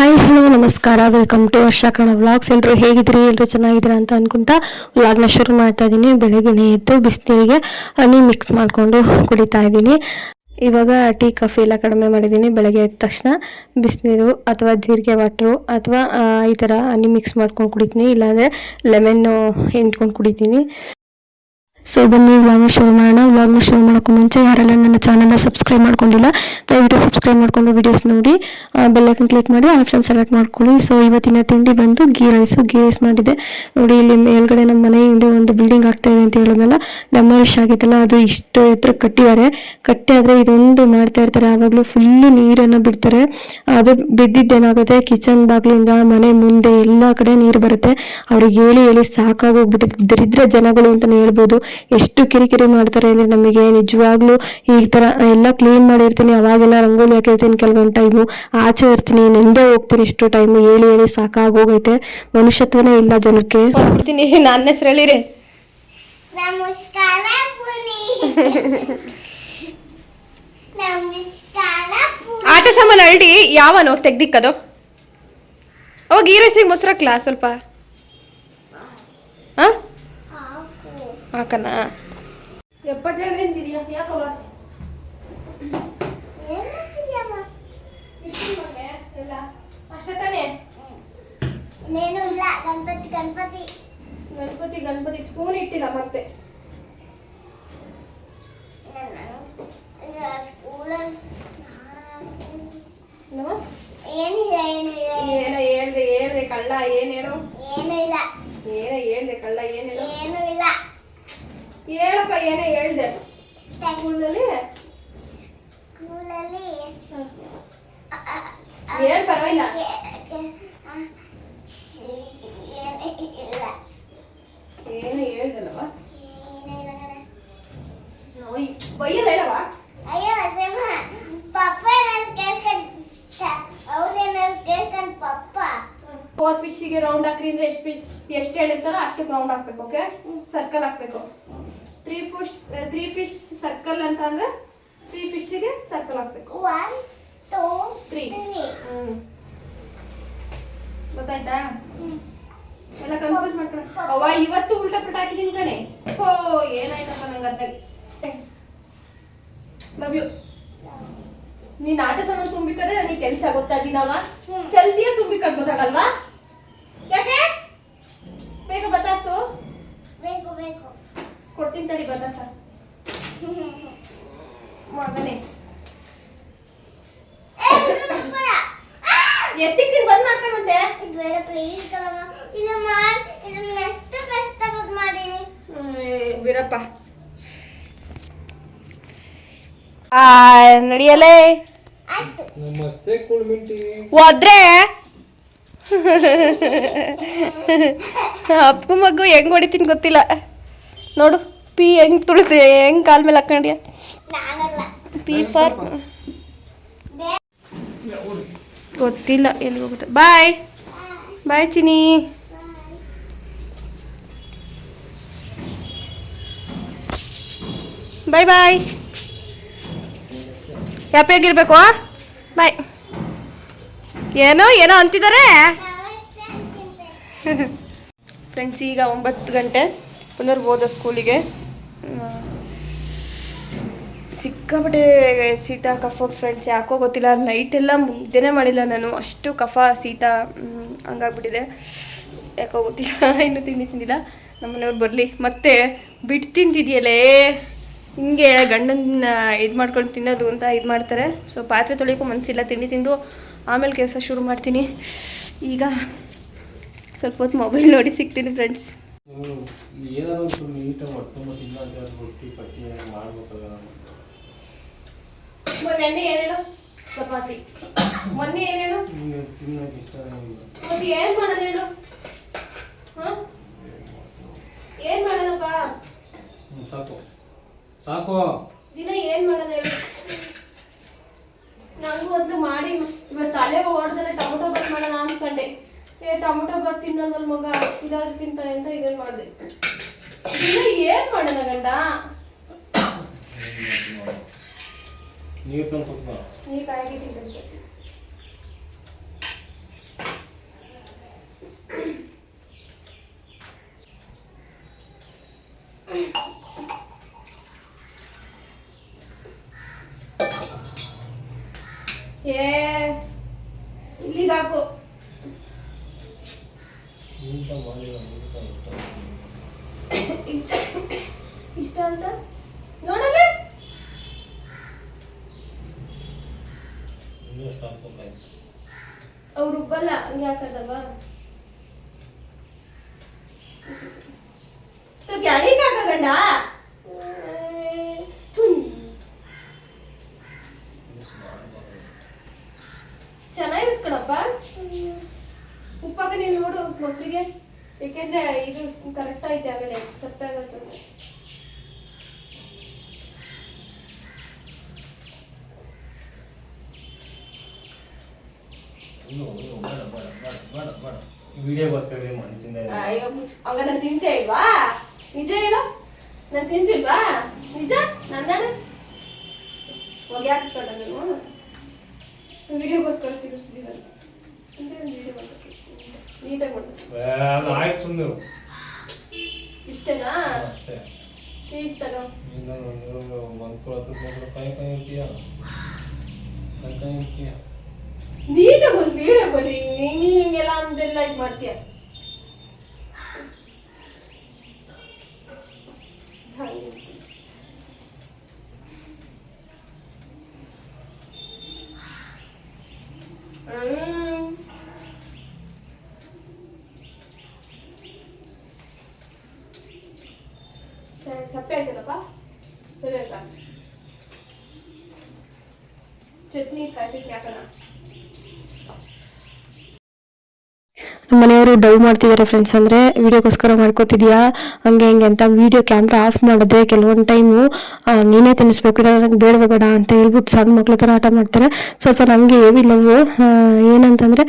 Hi hello ನಮಸ್ಕಾರ. Welcome to Varsha Kannada vlogs ಎಲ್ಲರೂ ಹೇಗಿದ್ದೀರಿ? ಎಲ್ಲರೂ ಚೆನ್ನಾಗಿದ್ದೀರಾ ಅಂತ ಅನ್ಕೊಂತ ವ್ಲಾಗ್ನ ಶುರು ಮಾಡ್ತಾ ಇದ್ದೀನಿ. ಬೆಳಗ್ಗೆ ಎದ್ದು ಬಿಸಿನೀರಿಗೆ ಹನಿ ಮಿಕ್ಸ್ ಮಾಡಿಕೊಂಡು ಕುಡಿತಾ ಇದ್ದೀನಿ. ಇವಾಗ ಟೀ ಕಾಫಿ ಎಲ್ಲ ಕಡಿಮೆ ಮಾಡಿದ್ದೀನಿ. ಬೆಳಗ್ಗೆ ಎದ್ದ ತಕ್ಷಣ ಬಿಸಿನೀರು ಅಥವಾ ಜೀರಿಗೆ ವಾಟ್ರು ಅಥವಾ ಈ ಥರ ಹನಿ ಮಿಕ್ಸ್ ಮಾಡ್ಕೊಂಡು ಕುಡಿತೀನಿ. ಇಲ್ಲಾಂದರೆ ಲೆಮನ್ನು ಹಿಂಡ್ಕೊಂಡು ಕುಡಿತೀನಿ. ಸೊ ಬನ್ನಿ ವ್ಲಾಗ್ನ ಶುರು ಮಾಡೋಣ. ವ್ಲಾಗ್ನ ಶುರು ಮಾಡೋಕ್ಕೂ ಮುಂಚೆ ಯಾರೆಲ್ಲ ನನ್ನ ಚಾನಲ್ನ ಸಬ್ಸ್ಕ್ರೈಬ್ ಮಾಡ್ಕೊಂಡಿಲ್ಲ, ದಯವಿಟ್ಟು ಸಬ್ಸ್ಕ್ರೈಬ್ ಮಾಡ್ಕೊಂಡು ವಿಡಿಯೋಸ್ ನೋಡಿ. ಬೆಲ್ಲೈಕನ್ ಕ್ಲಿಕ್ ಮಾಡಿ ಆಪ್ಷನ್ ಸೆಲೆಕ್ಟ್ ಮಾಡ್ಕೊಳ್ಳಿ. ಸೊ ಇವತ್ತಿನ ತಿಂಡಿ ಬಂದು ಗೀ ರೈಸು ಗೀ ರೈಸ್ ಮಾಡಿದೆ. ನೋಡಿ, ಇಲ್ಲಿ ಮೇಲ್ಗಡೆ ನಮ್ಮ ಮನೆ ಹಿಂದೆ ಒಂದು ಬಿಲ್ಡಿಂಗ್ ಆಗ್ತಾ ಇದೆ ಅಂತ ಹೇಳೋದಲ್ಲ. ಡೆಮಾಲಿಷ್ ಆಗಿತ್ತಲ್ಲ, ಅದು ಇಷ್ಟು ಎತ್ತರ ಕಟ್ಟಿದ್ದಾರೆ. ಕಟ್ಟಿ ಆದರೆ ಇದೊಂದು ಮಾಡ್ತಾ ಇರ್ತಾರೆ. ಆವಾಗಲೂ ಫುಲ್ಲು ನೀರನ್ನು ಬಿಡ್ತಾರೆ. ಅದು ಬಿದ್ದಿದ್ದೇನಾಗುತ್ತೆ? ಕಿಚನ್ ಬಾಗಿಲಿಂದ ಮನೆ ಮುಂದೆ ಎಲ್ಲ ಕಡೆ ನೀರು ಬರುತ್ತೆ. ಅವ್ರಿಗೆ ಹೇಳಿ ಹೇಳಿ ಸಾಕಾಗೋಗ್ಬಿಟ್ಟಿದೆ. ದರಿದ್ರ ಜನಗಳು ಅಂತಲೇ ಹೇಳ್ಬೋದು. ಎಷ್ಟು ಕಿರಿಕಿರಿ ಮಾಡ್ತಾರೆ ಅಂದರೆ ನಮಗೆ ನಿಜವಾಗ್ಲೂ ಈ ಥರ ಎಲ್ಲ ಕ್ಲೀನ್ ಮಾಡಿರ್ತೀನಿ ಅವಾಗೆಲ್ಲ ರಂಗೋಲಿ ಹಾಕಿರ್ತೀನಿ ಕೆಲವೊಂದು ಟೈಮು ಆಚೆ ಇರ್ತೀನಿ ನೆಂದೇ ಹೋಗ್ತೀನಿ ಇಷ್ಟು ಟೈಮು ಹೇಳಿ ಹೇಳಿ ಸಾಕಾಗೋಗೈತೆ. ಮನುಷ್ಯತ್ವನೇ ಇಲ್ಲ ಜನಕ್ಕೆ. ನನ್ನ ಹೆಸರು ಹೇಳಿರಿ. ನಮಸ್ಕಾರ ಆಟ ಸಾಮಾನು ಅಲ್ಡಿ ಯಾವನೋ ತೆಗ್ದಿಕ್ಕದು. ಅವಾಗ ಈ ರೈಸಿಗೆ ಮೊಸರಕ್ಲಾ ಸ್ವಲ್ಪ? ಹಾ? ಹಾಕನ? ಇನ್ನೇನು ಇಲ್ಲ ಗಣಪತಿ ಗಣಪತಿ. ಗಣಪತಿ ಗಣಪತಿ ಸ್ಪೂನ್ ಇಟ್ಟಿಲ್ಲ ಮತ್ತೆ. ಏನಿಲ್ಲ ಏನಿಲ್ಲ ಏನು ಹೇಳ್ದೆ ಹೇಳ್ದೆ ಕಳ್ಳ ಏನೇನೋ ಏನೇ ಇಲ್ಲ. ಏನ ಹೇಳ್ದೆ ಕಳ್ಳ ಏನ್ ಹೇಳು? ಏನು ಇಲ್ಲ ಹೇಳಪ್ಪ ಏನೇ ಹೇಳ್ದೆ. ಸ್ಕೂಲಲ್ಲಿ? ಸ್ಕೂಲಲ್ಲಿ? ಏನ್ ಪರವಾಗಿಲ್ಲ. ಏನು ಕಣೆ. ಬೈಯಲ್ಲ ಹೇಳವ ಅಯ್ಯೋ ಸಿಂಹ ಪಪ್ಪ ನನ್ನ ಕೇಳ್ಕೊಂಡು ಹೌದೇ ನನ್ನ ಕೇಳ್ಕೊಂಡು ಪಪ್ಪ. ಫೋರ್ ಫಿಶ್ಗೆ ರೌಂಡ್ ಹಾಕ್ರಿ ಅಂದ್ರೆ ಎಷ್ಟು ಎಷ್ಟು ಹೇಳಿರ್ತಾರೋ ಅಷ್ಟಕ್ಕೆ ರೌಂಡ್ ಹಾಕ್ಬೇಕು ಓಕೆ ಸರ್ಕಲ್ ಹಾಕ್ಬೇಕು. ಸರ್ಕಲ್ ಅಂತ ಅಂದ್ರೆ ತ್ರೀ ಫಿಶ್ಗೆ ಸರ್ಕಲ್ ಹಾಕ್ಬೇಕು ಒನ್ ಟೂ ತ್ರೀ ಗೊತ್ತಾಯ್ತಾ? ಎಲ್ಲ ಕನ್ಫ್ಯೂಸ್ ಮಾಡ್ಕೊಳ ಅವ್ವ ಇವತ್ತು ಉಲ್ಟಾ ಪುಟ ಹಾಕಿದೀನಿ ಕಣೆ. ಓ ಏನಾಯ್ತಪ್ಪ ನಂಗೆ ಅರ್ಥ ಲವ್ ಯು ನೀನ್ ಆಟ ಸಾಮಾನು ತುಂಬಿಕಡೆ ನೀ ಕೆಲಸ ಗೊತ್ತಾದಿನವ ಜಲ್ದಿಯ ತುಂಬಿಕ ಗೊತ್ತಾಗಲ್ವಾ? ಯಾಕೆ? ಬೇಗ ಬತಾಸು. ಬೇಕು ಬೇಕು. ಕೊಡ್ತೀನಿ ತಡಿ ಬತಾಸ. ಮಗನೇ. ಏ, ಇದು. ಆ! ಬಂದ್ ಮಾಡ್ಕೊಂಡಂತೆ ಇದು ಬೇಡ ಪ್ಲೀಸ್ ಕಣಮ್ಮ. ಇದು ಮಾಡಿ ಇದು ನೆಕ್ಸ್ಟ್ ಮಾಡೀನಿ. ಬಿಡಪ್ಪ. ನಡಿಯಲೇ? ನಮಸ್ತೆ ಕುಳ್ಮಿಂಟಿ ಹೋದ್ರೆ? ಅಪ್ಪು ಮಗು ಹೆಂಗ್ ಹೊಡಿತೀನಿ ಗೊತ್ತಿಲ್ಲ. ನೋಡು ಪಿ ಹೆಂಗ್ ತುಳಿದು ಹೆಂಗ್ ಕಾಲ್ ಮೇಲೆ ಹಾಕೊಂಡ್ಯ? ಪಿ ಗೊತ್ತಿಲ್ಲ ಎಲ್ಲಿ ಹೋಗುತ್ತೆ? ಬಾಯ್ ಬಾಯ್ ಚಿನಿ ಬಾಯ್ ಬಾಯ್ ಹ್ಯಾಪಿಯಾಗಿರ್ಬೇಕು ಬಾಯ್ ಏನೋ ಏನೋ ಅಂತಿದ್ದಾರೆ ಫ್ರೆಂಡ್ಸ್ ಈಗ ಒಂಬತ್ತು ಗಂಟೆ. ಪುನರ್ ಹೋದ ಸ್ಕೂಲಿಗೆ ಸಿಕ್ಕಾಪಟ್ಟೆ ಶೀತ ಕಫ ಫ್ರೆಂಡ್ಸ್ ಯಾಕೋ ಗೊತ್ತಿಲ್ಲ ನೈಟೆಲ್ಲ ಮುದ್ದೆನೇ ಮಾಡಿಲ್ಲ ನಾನು. ಅಷ್ಟು ಕಫ ಮ್, ಹಂಗಾಗ್ಬಿಟ್ಟಿದೆ. ಯಾಕೋ ಗೊತ್ತಿಲ್ಲ ಇನ್ನೂ ತಿಂಡಿ ತಿಂದಿಲ್ಲ. ನಮ್ಮನೆಯವ್ರು ಬರಲಿ. ಮತ್ತೆ ಬಿಟ್ಟು ತಿಂತಿದೆಯಲ್ಲೇ ಹಿಂಗೆ ಗಂಡನ ಇದು ಮಾಡ್ಕೊಂಡು ತಿನ್ನೋದು ಅಂತ ಇದು ಮಾಡ್ತಾರೆ. ಸೊ ಪಾತ್ರೆ ತೊಳಿಯೋಕ್ಕೂ ಮನಸ್ಸಿಲ್ಲ ತಿಂಡಿ ತಿಂದು ಆಮೇಲೆ ಕೆಲಸ ಶುರು ಮಾಡ್ತೀನಿ. ಈಗ ಸ್ವಲ್ಪ ಹೊತ್ತು ಮೊಬೈಲ್ ನೋಡಿ ಸಿಗ್ತೀನಿ ಫ್ರೆಂಡ್ಸ್ ಏನಾದ್ರು ನೀಟಾಗಿ ಮಾಡ್ಕೊಂಡು ತಿನ್ನ ರೊಟ್ಟಿ ಪಟ್ಟಿ ಮಾಡ್ಬೇಕಲ್ಲ. ಮೊನ್ನೆ ಏನು ಹೇಳು ಚಪಾತಿ. ಮೊನ್ನೆ ಏನು ಹೇಳು ನಿಂಗೆ ಇಷ್ಟ ಮತ್ತೆ ಏನು ಮಾಡೋದು ಹೇಳು? ಏನು ಮಾಡೋದಪ್ಪ? ಸಾಕು. ಸಾಕು. ಏ ಇಲ್ಲಿಗೆ ಹಾಕು. ಇಷ್ಟ ಅಂತ? ಇನ್ನೂ ಅಷ್ಟು ಹಾಕ್ಬೇಕಾಯ್ತು ಅವ್ರು ರುಬ್ಬಲ್ಲ ಹಂಗೆ ಹಾಕದವ ಕೆಳಗೆ ಹಾಕಗಂಡ ಚೆನ್ನಾಗಿರುತ್ತೆ ಕಣಪ್ಪ ಉಪ್ಪಾಗ ನೀನು ನೋಡು ಮೊಸರಿಗೆ ಯಾಕೆಂದ್ರೆ ಇದು ಕರೆಕ್ಟ್ ಐತೆ ಆಮೇಲೆ ಸಪ್ಪೆ ಆಗತ್ತೆ ಅಯ್ಯೋ ಅಯ್ಯೋ ಬೇಡ ಬೇಡ ಬೇಡ ಬೇಡ ಬೇಡ ಈ ವಿಡಿಯೋಗೋಸ್ಕರ ಮನಸ್ಸಿಂದ ಇದೆ. ಅಯ್ಯೋ ಮುಚ್ಚ್- ಆಗ ನಾನು ತಿನ್ಸೇ ಇಲ್ವಾ? ನಿಜ ಹೇಳು. ನಾನು ತಿನ್ಸಿಲ್ವಾ ನಿಜ? ನನ್ನ ಹೋಗಿ ಹಾಕಿಸ್ಕೊಂಡ ನಾನು ವಿಡಿಯೋಗೋಸ್ಕರ ತಿನ್ನಿಸ್ಲಿ ನಾನು. ವಿಡಿಯೋ ಮಾಡ್ಬೇಕು. ನೀಟಾಗಿ ಮಾಡ್ಬೇಕು. ಏ, ಅದು ಆಯ್ತು ಸುಮ್ಮನೆ ಇಷ್ಟೇನಾ? ಅಷ್ಟೇ. ಒಂದು ಕೈ ಇರ್ತೀಯ? ಕೈ ಕೈ ಇರ್ತೀಯ? ನೀಟಾಗಿ ಒಂದು ವಿಡಿಯೋ ಬರೀ. ನೀನು ಹಿಂಗೆಲ್ಲ ಅಂದೆಲ್ಲ ಇದು ಮಾಡ್ತೀಯ ಹಾಗೆ. ಹ್ಮ್. ಸರಿ, ಸಪ್ಪೆ ಆಯ್ತಲ್ಲಪ್ಪ ಸರಿ ಆಯ್ತಾ ಚಟ್ನಿ ಕಾಯಿ ಚಟ್ನಿ ಹಾಕೋಣ ನಮ್ಮ ಮನೆಯವರು ಡವ್ ಮಾಡ್ತಿದ್ದಾರೆ ಫ್ರೆಂಡ್ಸ್ ಅಂದರೆ ವೀಡಿಯೋಗೋಸ್ಕರ ಮಾಡ್ಕೋತಿದ್ಯಾ? ಹಂಗೆ ಹಂಗೆ ಅಂತ ವೀಡಿಯೋ ಕ್ಯಾಮ್ರಾ ಆಫ್ ಮಾಡಿದ್ರೆ ಕೆಲವೊಂದು ಟೈಮು ನೀನೇ ತಿನ್ನಿಸ್ಬೇಕು, ಇಲ್ಲ ಬೇಡಬೇಡ ಅಂತ ಹೇಳ್ಬಿಟ್ಟು ಸಣ್ಣ ಮಕ್ಳ ಥರ ಆಟ ಮಾಡ್ತಾರೆ. ಸ್ವಲ್ಪ ನನಗೆ ಹೇವಿ ಲವ್ ಏನಂತಂದರೆ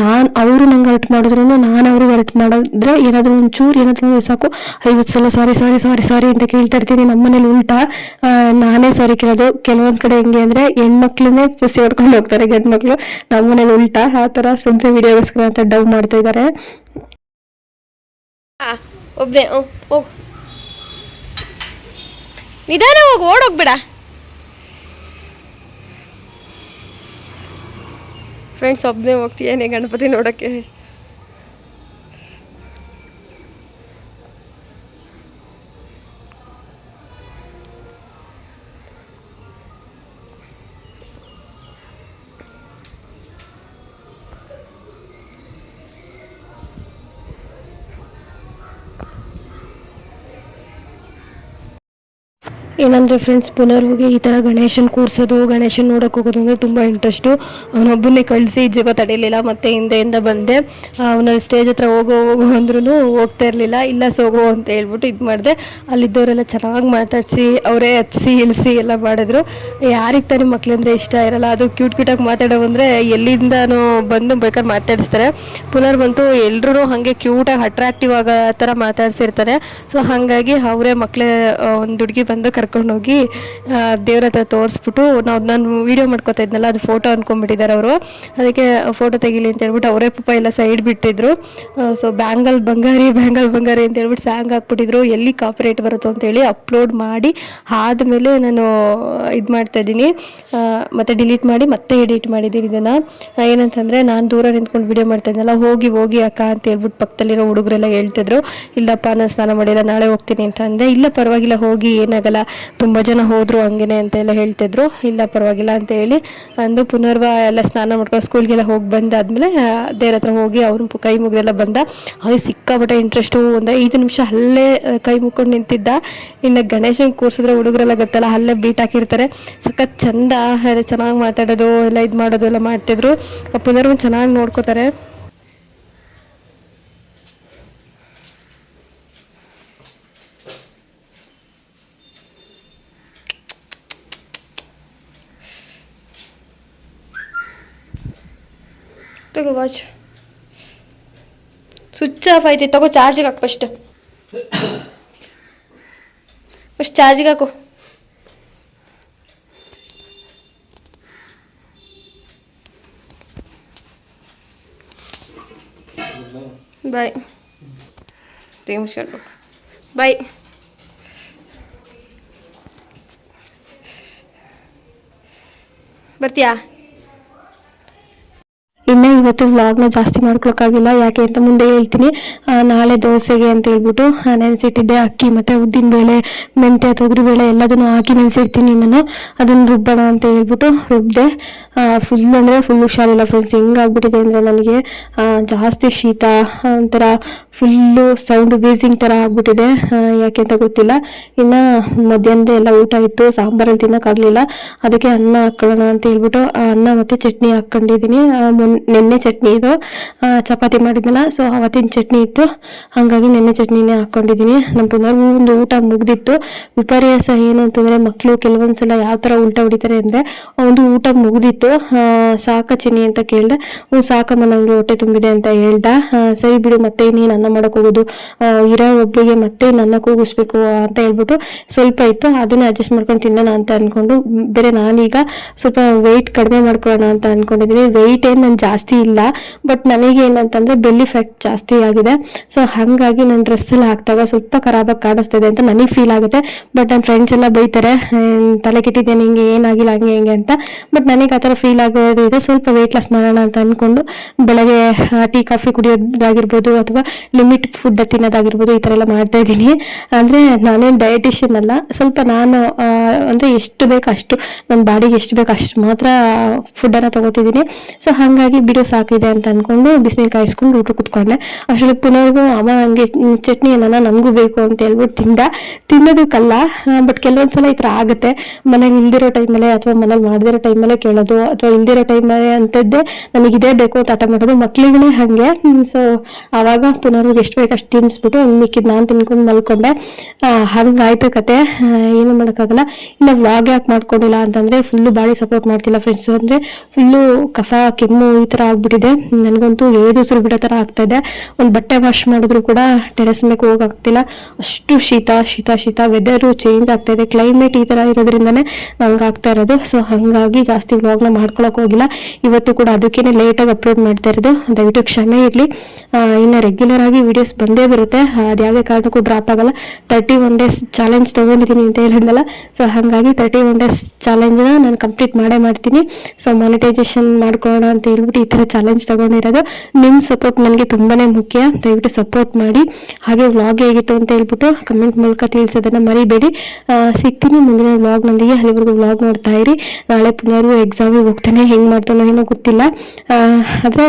ನಾನು ಅವರು ನಂಗೆ ಹರ್ಟ್ ಮಾಡಿದ್ರು ನಾನು ಅವ್ರಿಗೆ ಹರ್ಟ್ ಮಾಡಿದ್ರೆ ಏನಾದರೂ ಒಂಚೂರು ಏನಾದರೂ ಸಾಕು. ಐವತ್ತು ಸಲ ಸಾರಿ ಸಾರಿ ಸಾರಿ ಸಾರಿ ಅಂತ ಕೇಳ್ತಾ ಇರ್ತೀನಿ ನಮ್ಮ ಮನೇಲಿ ಉಲ್ಟಾ ನಾನೇ ಸಾರಿ ಕೇಳೋದು. ಕೆಲವೊಂದು ಕಡೆ ಹೆಂಗೆ ಅಂದರೆ ಹೆಣ್ಮಕ್ಳನ್ನೇ ಖುಷಿ ಹೊಡ್ಕೊಂಡು ಹೋಗ್ತಾರೆ ಗಂಡು ಮಕ್ಕಳು ನಮ್ಮ ಮನೇಲಿ ಉಲ್ಟಾ, ಆ ಥರ ಸುಮ್ಮನೆ ವಿಡಿಯೋಗೋಸ್ಕರ ಅಂತ ಡವ್ ಮಾಡ್ತಾ ಇದ್ದಾರೆ. ಒಬ್ಬನೇ ಹೋಗು ನಿಧಾನ ಹೋಗು ಓಡೋಗ್ಬೇಡ. ಫ್ರೆಂಡ್ಸ್ ಒಬ್ಬನೇ ಹೋಗ್ತೀಯೇನೆ ಗಣಪತಿ ನೋಡೋಕ್ಕೆ? ಏನಂದರೆ ಫ್ರೆಂಡ್ಸ್ ಪುನರ್ ಹೋಗಿ ಈ ಥರ ಗಣೇಶನ ಕೂರಿಸೋದು, ಗಣೇಶನ ನೋಡೋಕೆ ಹೋಗೋದು ಅಂದರೆ ತುಂಬ ಇಂಟ್ರೆಸ್ಟು ಅವನೊಬ್ಬನ್ನೇ ಕಳಿಸಿ ಜೀವ ತಡೀಲಿಲ್ಲ, ಮತ್ತೆ ಹಿಂದೆಯಿಂದ ಬಂದೆ. ಅವನ ಸ್ಟೇಜ್ ಹತ್ರ ಹೋಗೋ ಹೋಗೋ ಅಂದ್ರೂ ಹೋಗ್ತಾ ಇರಲಿಲ್ಲ. ಇಲ್ಲ ಸೋಗೋ ಅಂತ ಹೇಳ್ಬಿಟ್ಟು ಇದು ಮಾಡಿದೆ. ಅಲ್ಲಿದ್ದವರೆಲ್ಲ ಚೆನ್ನಾಗಿ ಮಾತಾಡಿಸಿ, ಅವರೇ ಹತ್ಸಿ, ಇಳಿಸಿ ಎಲ್ಲ ಮಾಡಿದ್ರು. ಯಾರಿಗೆ ತಾನೇ ಮಕ್ಳಂದ್ರೆ ಇಷ್ಟ ಇರಲ್ಲ. ಅದು ಕ್ಯೂಟ್ ಕ್ಯೂಟಾಗಿ ಮಾತಾಡೋ ಅಂದರೆ ಎಲ್ಲಿಂದನೂ ಬಂದು ಬೇಕಾದ್ರೆ ಮಾತಾಡಿಸ್ತಾರೆ. ಪುನರ್ ಬಂತು ಎಲ್ಲರೂ ಹಾಗೆ ಕ್ಯೂಟಾಗಿ ಅಟ್ರಾಕ್ಟಿವ್ ಆಗೋ ಥರ ಮಾತಾಡ್ಸಿರ್ತಾರೆ. ಸೊ ಹಾಗಾಗಿ ಅವರೇ ಮಕ್ಕಳೇ ಒಂದು ಹುಡುಗಿ ಬಂದು ಕರ್ಕೊಂಡೋಗಿ ದೇವ್ರ ಹತ್ರ ತೋರಿಸ್ಬಿಟ್ಟು ನಾವು ನಾನು ವೀಡಿಯೋ ಮಾಡ್ಕೊತಾ ಇದ್ನಲ್ಲ, ಅದು ಫೋಟೋ ಅಂದ್ಕೊಂಡ್ಬಿಟ್ಟಿದ್ದಾರೆ ಅವರು. ಅದಕ್ಕೆ ಫೋಟೋ ತೆಗಿಲಿ ಅಂತ ಹೇಳ್ಬಿಟ್ಟು ಅವರೇ ಪಾಪ ಎಲ್ಲ ಸೈಡ್ ಬಿಟ್ಟಿದ್ರು. ಸೊ ಬ್ಯಾಂಗಲ್ ಬಂಗಾರಿ ಬ್ಯಾಂಗಲ್ ಬಂಗಾರಿ ಅಂತ ಹೇಳ್ಬಿಟ್ಟು ಸ್ಯಾಂಗ್ ಹಾಕ್ಬಿಟ್ಟಿದ್ರು. ಎಲ್ಲಿ ಕಾಪಿರೇಟ್ ಬರುತ್ತೋ ಅಂತೇಳಿ ಅಪ್ಲೋಡ್ ಮಾಡಿ, ಆದಮೇಲೆ ನಾನು ಇದು ಮಾಡ್ತಾ ಇದ್ದೀನಿ. ಮತ್ತು ಡಿಲೀಟ್ ಮಾಡಿ, ಮತ್ತೆ ಎಡಿಟ್ ಮಾಡಿದ್ದೀನಿ ಇದನ್ನು. ಏನಂತಂದರೆ ನಾನು ದೂರ ನಿಂತ್ಕೊಂಡು ವಿಡಿಯೋ ಮಾಡ್ತಾ ಇದ್ನಲ್ಲ, ಹೋಗಿ ಹೋಗಿ ಅಕ್ಕ ಅಂತ ಹೇಳ್ಬಿಟ್ಟು ಪಕ್ಕದಲ್ಲಿರೋ ಹುಡುಗರೆಲ್ಲ ಹೇಳ್ತಿದ್ರು, ಇಲ್ಲಪ್ಪ ನಾನು ಸ್ನಾನ ಮಾಡಿಲ್ಲ, ನಾಳೆ ಹೋಗ್ತೀನಿ ಅಂತ ಅಂದೆ. ಇಲ್ಲ ಪರವಾಗಿಲ್ಲ, ಹೋಗಿ ಏನಾಗಲ್ಲ. ತುಂಬ ಜನ ಹೋದರು ಹಂಗೇನೆ ಅಂತ ಎಲ್ಲ ಹೇಳ್ತಿದ್ರು. ಇಲ್ಲ, ಪರವಾಗಿಲ್ಲ ಅಂತ ಹೇಳಿ ಅಂದು ಪುನರ್ವ ಎಲ್ಲ ಸ್ನಾನ ಮಾಡ್ಕೊಂಡು ಸ್ಕೂಲ್ಗೆಲ್ಲ ಹೋಗಿ ಬಂದಾದ್ಮೇಲೆ ದೇವ್ರ ಹತ್ರ ಹೋಗಿ ಅವ್ರು ಕೈ ಮುಗಿದೆಲ್ಲ ಬಂದ. ಅವ್ರು ಸಿಕ್ಕಾಪಟ್ಟೆ ಇಂಟ್ರೆಸ್ಟು ಒಂದು ಐದು ನಿಮಿಷ ಅಲ್ಲೇ ಕೈ ಮುಕ್ಕೊಂಡು ನಿಂತಿದ್ದ. ಇನ್ನು ಗಣೇಶನ್ ಕೂರಿಸಿದ್ರೆ ಹುಡುಗರೆಲ್ಲ ಗೊತ್ತಲ್ಲ, ಅಲ್ಲೇ ಬೀಟ್ ಹಾಕಿರ್ತಾರೆ. ಸಖತ್ ಚಂದ ಚೆನ್ನಾಗಿ ಮಾತಾಡೋದು, ಎಲ್ಲ ಇದು ಮಾಡೋದು, ಎಲ್ಲ ಮಾಡ್ತಿದ್ರು. ಪುನರ್ವ ಚೆನ್ನಾಗಿ ನೋಡ್ಕೋತಾರೆ. ತಗೋ ವಾಚ್ ಸ್ವಿಚ್ ಆಫ್ ಐತಿ ತಗೋ ಚಾರ್ಜಿಗೆ ಹಾಕು ಫಸ್ಟ್ ಫಸ್ಟ್ ಚಾರ್ಜಿಗೆ ಹಾಕು. ಬಾಯ್ ಮುಚ್ಕೊಂಡು ಬಾಯ್ ಬರ್ತೀಯಾ? ಇನ್ನು ಇವತ್ತು ವ್ಲಾಗ್ನ ಜಾಸ್ತಿ ಮಾಡ್ಕೊಳಕ್ಕಾಗಿಲ್ಲ. ಯಾಕೆ ಅಂತ ಮುಂದೆ ಹೇಳ್ತೀನಿ. ನಾಳೆ ದೋಸೆಗೆ ಅಂತ ಹೇಳ್ಬಿಟ್ಟು ನೆನೆಸಿಟ್ಟಿದ್ದೆ ಅಕ್ಕಿ ಮತ್ತು ಉದ್ದಿನಬೇಳೆ ಮೆಂತ್ಯ ತೊಗರಿಬೇಳೆ ಎಲ್ಲದನ್ನು ಹಾಕಿ ನೆನೆಸಿರ್ತೀನಿ ನಾನು ಅದನ್ನು ರುಬ್ಬೋಣ ಅಂತ ಹೇಳ್ಬಿಟ್ಟು ರುಬ್ಬಿದೆ ಫುಲ್ ಅಂದರೆ ಫುಲ್ ಹುಷಾರಿಲ್ಲ ಫ್ರೆಂಡ್ಸ್ ಹೆಂಗಾಗ್ಬಿಟ್ಟಿದೆ ಅಂದರೆ ನನಗೆ ಜಾಸ್ತಿ ಶೀತ ಒಂಥರ ಫುಲ್ಲು ಸೌಂಡ್ ಬೇಸಿಂಗ್ ಥರ ಆಗ್ಬಿಟ್ಟಿದೆ. ಯಾಕೆ ಅಂತ ಗೊತ್ತಿಲ್ಲ. ಇನ್ನು ಮಧ್ಯಾಹ್ನದ ಎಲ್ಲ ಊಟ ಇತ್ತು. ಸಾಂಬಾರಲ್ಲಿ ತಿನ್ನೋಕ್ಕಾಗಲಿಲ್ಲ. ಅದಕ್ಕೆ ಅನ್ನ ಹಾಕ್ಕೊಳ್ಳೋಣ ಅಂತ ಹೇಳ್ಬಿಟ್ಟು ಅನ್ನ ಮತ್ತು ಚಟ್ನಿ ಹಾಕ್ಕೊಂಡಿದ್ದೀನಿ ಆ, ಮೊನ್ ನೆನ್ನೆ ಚಟ್ನಿ ಇದು. ಚಪಾತಿ ಮಾಡಿದ್ನಲ್ಲ ಸೊ ಅವತ್ತಿನ ಚಟ್ನಿ ಇತ್ತು. ಹಾಗಾಗಿ ನೆನ್ನೆ ಚಟ್ನಿನೇ ಹಾಕ್ಕೊಂಡಿದ್ದೀನಿ ನಮ್ಮ ಪುನರ್ಗೂ ಒಂದು ಊಟ ಮುಗ್ದಿತ್ತು. ವಿಪರ್ಯಾಸ ಏನು ಅಂತಂದರೆ ಮಕ್ಕಳು ಕೆಲವೊಂದ್ಸಲ ಯಾವ ಥರ ಉಲ್ಟಾ ಹೊಡಿತಾರೆ ಅಂದರೆ ಒಂದು ಊಟ ಮುಗ್ದಿತ್ತು. ಸಾಕ ಚಿನ್ನಿ ಅಂತ ಕೇಳಿದೆ ಹ್ಞೂ ಸಾಕಮ್ಮ ನನಗೆ ಹೊಟ್ಟೆ ತುಂಬಿದೆ ಅಂತ ಹೇಳ್ದ. ಸರಿ ಬಿಡು, ಮತ್ತೆ ಇನ್ನೇನು ಅನ್ನ ಮಾಡೋಕ್ಕೋಗೋದು ಇರೋ ಒಬ್ಳಿಗೆ ಮತ್ತೆ ನನ್ನ ಕೂಗಿಸ್ಬೇಕು ಅಂತ ಹೇಳ್ಬಿಟ್ಟು ಸ್ವಲ್ಪ ಇತ್ತು. ಅದನ್ನೇ ಅಡ್ಜಸ್ಟ್ ಮಾಡ್ಕೊಂಡು ತಿನ್ನೋಣ ಅಂತ ಅಂದ್ಕೊಂಡು ಬೇರೆ ನಾನೀಗ ಸ್ವಲ್ಪ ವೆಯ್ಟ್ ಕಡಿಮೆ ಮಾಡ್ಕೊಳ್ಳೋಣ ಅಂತ ಅನ್ಕೊಂಡಿದ್ದೀನಿ. ವೆಯ್ಟ್ ಏನು ನಾನು ಜಾಸ್ತಿ ಇಲ್ಲ ಬಟ್ ನನಗೆ ಏನಂತಂದ್ರೆ ಬೆಲ್ಲಿ ಫ್ಯಾಟ್ ಜಾಸ್ತಿ ಆಗಿದೆ. ಸೊ ಹಾಗಾಗಿ ನನ್ನ ಡ್ರೆಸ್ಸೆಲ್ಲ ಹಾಕಿದಾಗ ಸ್ವಲ್ಪ ಖರಾಬಾಗಿ ಕಾಣಿಸ್ತಿದೆ ಅಂತ ನನಗೆ ಫೀಲ್ ಆಗುತ್ತೆ. ಬಟ್ ನನ್ನ ಫ್ರೆಂಡ್ಸ್ ಎಲ್ಲ ಬೈತಾರೆ ತಲೆ ಕೆಟ್ಟಿದ್ದೇನೆ ಹಿಂಗೆ? ಏನಾಗಿಲ್ಲ, ಹಂಗೆ, ಹಿಂಗೆ ಅಂತ. ಬಟ್ ನನಗೆ ಆ ಥರ ಫೀಲ್ ಆಗೋದಿದೆ ಸ್ವಲ್ಪ ವೆಯ್ಟ್ ಲಾಸ್ ಮಾಡೋಣ ಅಂತ ಅಂದ್ಕೊಂಡು ಬೆಳಗ್ಗೆ ಟೀ ಕಾಫಿ ಕುಡಿಯೋದಾಗಿರ್ಬೋದು ಅಥವಾ ಲಿಮಿಟ್ ಫುಡ್ ತಿನ್ನೋದಾಗಿರ್ಬೋದು ಈ ಥರ ಎಲ್ಲ ಮಾಡ್ತಾ ಇದ್ದೀನಿ. ಅಂದರೆ ನಾನೇನು ಡಯಟಿಷಿಯನ್ ಅಲ್ಲ, ಸ್ವಲ್ಪ ನಾನು ಅಂದರೆ ಎಷ್ಟು ಬೇಕು ಅಷ್ಟು ನನ್ನ ಬಾಡಿಗೆ ಎಷ್ಟು ಬೇಕು ಅಷ್ಟು ಮಾತ್ರ ಫುಡ್ಡನ್ನು ತೊಗೋತಿದ್ದೀನಿ. ಸೊ ಹಾಗಾಗಿ ಬಿಡು ಸಾಕಿದೆ ಅಂತ ಅಂದ್ಕೊಂಡು ಬಿಸಿನೀರು ಕಾಯಿಸ್ಕೊಂಡು ಊಟ ಕುತ್ಕೊಂಡೆ ಅಷ್ಟೊಳಗೆ ಪುನರ್ಗೂ ಅಮ್ಮ ನನಗೆ ಚಟ್ನಿ ಏನಾನ ನನಗೂ ಬೇಕು ಅಂತ ಹೇಳ್ಬಿಟ್ಟು ತಿಂದ. ತಿನ್ನೋದಕ್ಕಲ್ಲ ಬಟ್ ಕೆಲವೊಂದು ಸಲ ಈ ಥರ ಆಗುತ್ತೆ. ಮನೇಲಿ ಇಲ್ದಿರೋ ಟೈಮಲ್ಲೇ ಅಥವಾ ಮನೇಲಿ ಮಾಡದಿರೋ ಟೈಮಲ್ಲೇ ಕೇಳೋದು ಅಥವಾ ಇಲ್ದಿರೋ ಟೈಮಲ್ಲೇ ಅಂಥದ್ದೇ ನನಗೆ ಇದೇ ಬೇಕು ಅಂತ ಆಟ ಮಾಡೋದು ಮಕ್ಳಿಗೂ ಹಾಗೆ. ಸೊ ಆವಾಗ ಪುನರ್ಗೆ ಎಷ್ಟು ಬೇಕು ಅಷ್ಟು ತಿನ್ನಿಸ್ಬಿಟ್ಟು ಮಿಕ್ಕಿದ್ದು ನಾನು ತಿನ್ಕೊಂಡು ಮಲ್ಕೊಂಡೆ. ಹಂಗೆ ಹಂಗಾಯ್ತು ಕತೆ. ಏನು ಮಾಡೋಕ್ಕಾಗಲ್ಲ. ಇನ್ನು ವ್ಲಾಗ್ ಯಾಕೆ ಮಾಡ್ಕೊಂಡಿಲ್ಲ ಅಂತಂದರೆ ಫುಲ್ಲು ಬಾಡಿ ಸಪೋರ್ಟ್ ಮಾಡ್ತಿಲ್ಲ ಫ್ರೆಂಡ್ಸು ಅಂದರೆ ಫುಲ್ಲು ಕಫ, ಕೆಮ್ಮು ಈ ಥರ ಆಗ್ಬಿಟ್ಟಿದೆ ನನಗಂತೂ ಏದು ಬಿಡೋ ಥರ ಆಗ್ತಾ ಇದೆ. ಒಂದು ಬಟ್ಟೆ ವಾಶ್ ಮಾಡಿದ್ರು ಕೂಡ ಟೆರೆಸ್ ಮೇಲೆ ಹೋಗಾಗ್ತಿಲ್ಲ ಅಷ್ಟು ಶೀತ ಶೀತ ಶೀತ. ವೆದರು ಚೇಂಜ್ ಆಗ್ತಾ ಇದೆ. ಕ್ಲೈಮೇಟ್ ಈ ಥರ ಇರೋದ್ರಿಂದನೇ ನಂಗೆ ಆಗ್ತಾ ಇರೋದು. ಸೊ ಹಾಗಾಗಿ ಜಾಸ್ತಿ ವ್ಲಾಗ್ನ ಮಾಡ್ಕೊಳಕ್ಕೆ ಹೋಗಿಲ್ಲ. ಇವತ್ತು ಕೂಡ ಅದಕ್ಕೇ ಲೇಟಾಗಿ ಅಪ್ಲೋಡ್ ಮಾಡ್ತಾ ಇರೋದು. ದಯವಿಟ್ಟು ಕ್ಷಮೆ ಇರಲಿ. ಇನ್ನು ರೆಗ್ಯುಲರ್ ಆಗಿ ವಿಡಿಯೋಸ್ ಬಂದೇ ಬರುತ್ತೆ. ಅದು ಯಾವುದೇ ಕಾರಣಕ್ಕೂ ಡ್ರಾಪ್ ಆಗಲ್ಲ. ತರ್ಟಿ ಒನ್ ಡೇಸ್ ಚಾಲೆಂಜ್ ತೊಗೊಂಡಿದ್ದೀನಿ ಅಂತ ಹೇಳಿದ್ನಲ್ಲ. ಸೊ ಹಾಗಾಗಿ ತರ್ಟಿ ಒನ್ ಡೇಸ್ ಚಾಲೆಂಜ್ನ ನಾನು ಕಂಪ್ಲೀಟ್ ಮಾಡೇ ಮಾಡ್ತೀನಿ. ಸೊ ಮಾನಿಟೈಸೇಷನ್ ಮಾಡ್ಕೊಳ್ಳೋಣ ಅಂತ ಹೇಳ್ಬಿಟ್ಟು ಈ ಥರ ಚಾಲೆಂಜ್ ತೊಗೊಂಡಿರೋದು. ನಿಮ್ಮ ಸಪೋರ್ಟ್ ನನಗೆ ತುಂಬಾ ಮುಖ್ಯ. ದಯವಿಟ್ಟು ಸಪೋರ್ಟ್ ಮಾಡಿ. ಹಾಗೆ ವ್ಲಾಗ್ ಹೇಗಿತ್ತು ಅಂತ ಹೇಳ್ಬಿಟ್ಟು ಕಮೆಂಟ್ ಮೂಲಕ ತಿಳಿಸೋದನ್ನು ಮರಿಬೇಡಿ. ಸಿಗ್ತೀನಿ ಮುಂದಿನ ವ್ಲಾಗ್ನೊಂದಿಗೆ ಅಲ್ಲಿವರೆಗೂ ವ್ಲಾಗ್ ನೋಡ್ತಾ ಇರಿ. ನಾಳೆ ಪುನರ್ಗೂ ಎಕ್ಸಾಮಿಗೆ ಹೋಗ್ತಾನೆ. ಹೆಂಗೆ ಮಾಡ್ತಾನೋ ಏನೋ ಗೊತ್ತಿಲ್ಲ. ಆದರೆ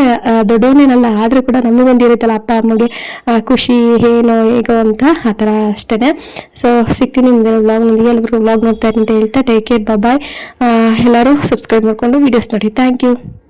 ದೊಡ್ಡವನೇನಲ್ಲ ಆದರೂ ಕೂಡ ನಮಗೊಂದು ಇರುತ್ತಲ್ಲ ಅಪ್ಪ, ಅಮ್ಮಗೆ. ಖುಷಿ, ಏನೋ, ಹೇಗೋ ಅಂತ ಆ ಥರ ಅಷ್ಟೇ ಸೊ ಸಿಗ್ತೀನಿ ಮುಂದಿನ ವ್ಲಾಗ್ನೊಂದಿಗೆ ಎಲ್ಲರಿಗೂ ವ್ಲಾಗ್ ನೋಡ್ತಾ ಇರಿ ಅಂತ ಹೇಳ್ತಾ ಟೇಕ್ ಕೇರ್ ಬಾಯ್ ಎಲ್ಲರೂ ಸಬ್ಸ್ಕ್ರೈಬ್ ಮಾಡಿಕೊಂಡು ವೀಡಿಯೋಸ್ ನೋಡಿ. Thank you